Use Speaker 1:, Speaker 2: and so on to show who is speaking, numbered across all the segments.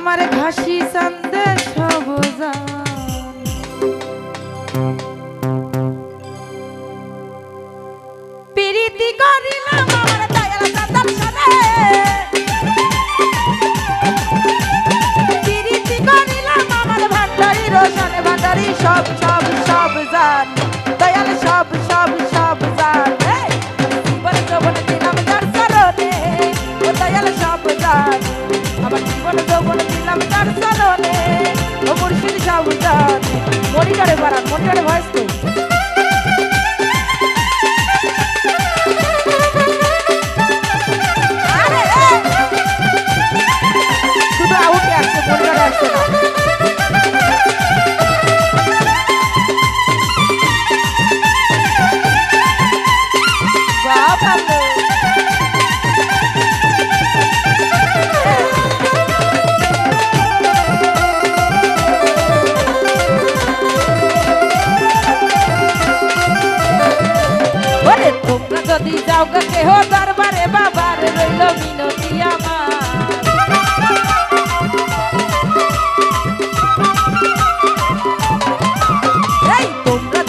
Speaker 1: আমার ঘাসি চান্দে সব প্রীতি করিলাম আমার দয়াল দাদার সাথে। সব সব সব জান দয়াল, সব সব সব জান জীবন যৌবন দিলাম যার কারণে দয়াল, সব জান আমার জীবন যৌবন পড়লাম তার সালনে ও মুর্শিদ সাউদানে মনিটরে বাড়ান মনিটরে ভয়েস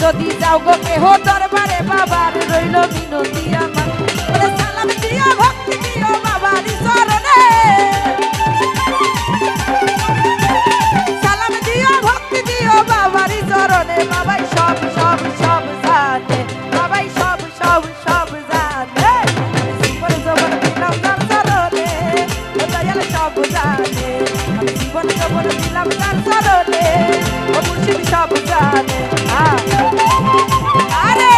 Speaker 1: যদি যাও গো কেহ দরবারে বাবার রইল মিনতি আমার। জানে ও মুন্ডি সব জানে। আরে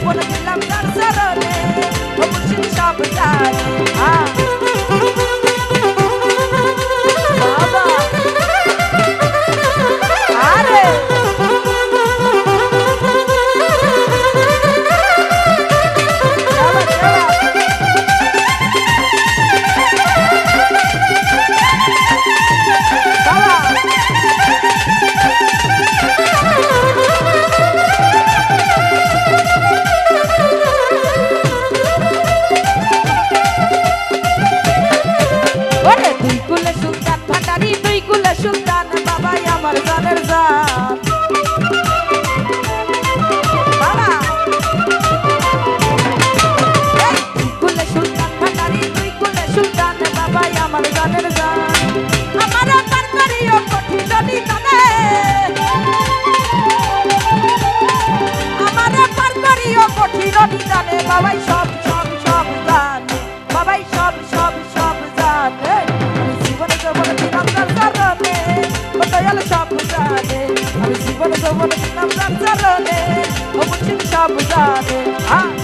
Speaker 1: যৌবন দিলাম তার সরণে ও মুর্শিদ সব জানে আ সবর নাম চরণে ও মুছিন সব জানে হ্যাঁ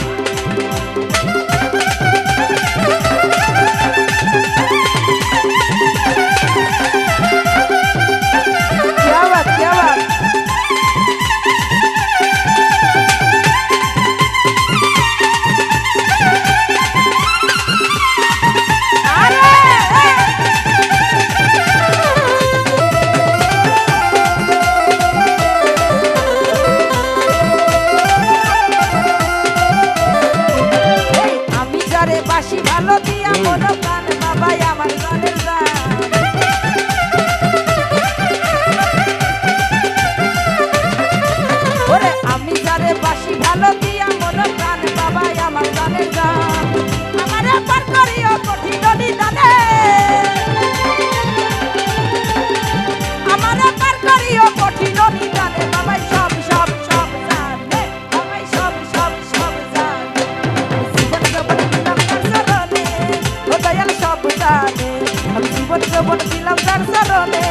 Speaker 1: সাবধানে। আমি জীবন যৌবন দিলাম তার চরণে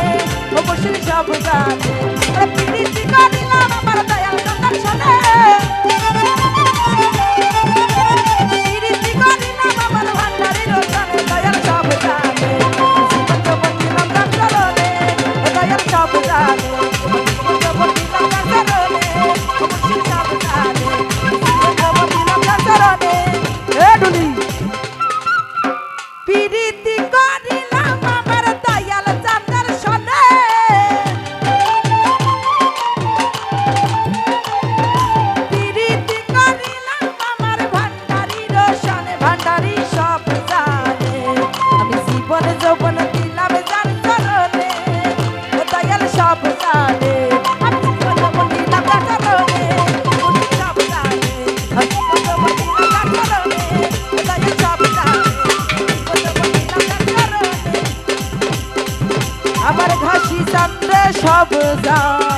Speaker 1: ও বসিল সাবধানে আমার দয়াল সন্ধান 得到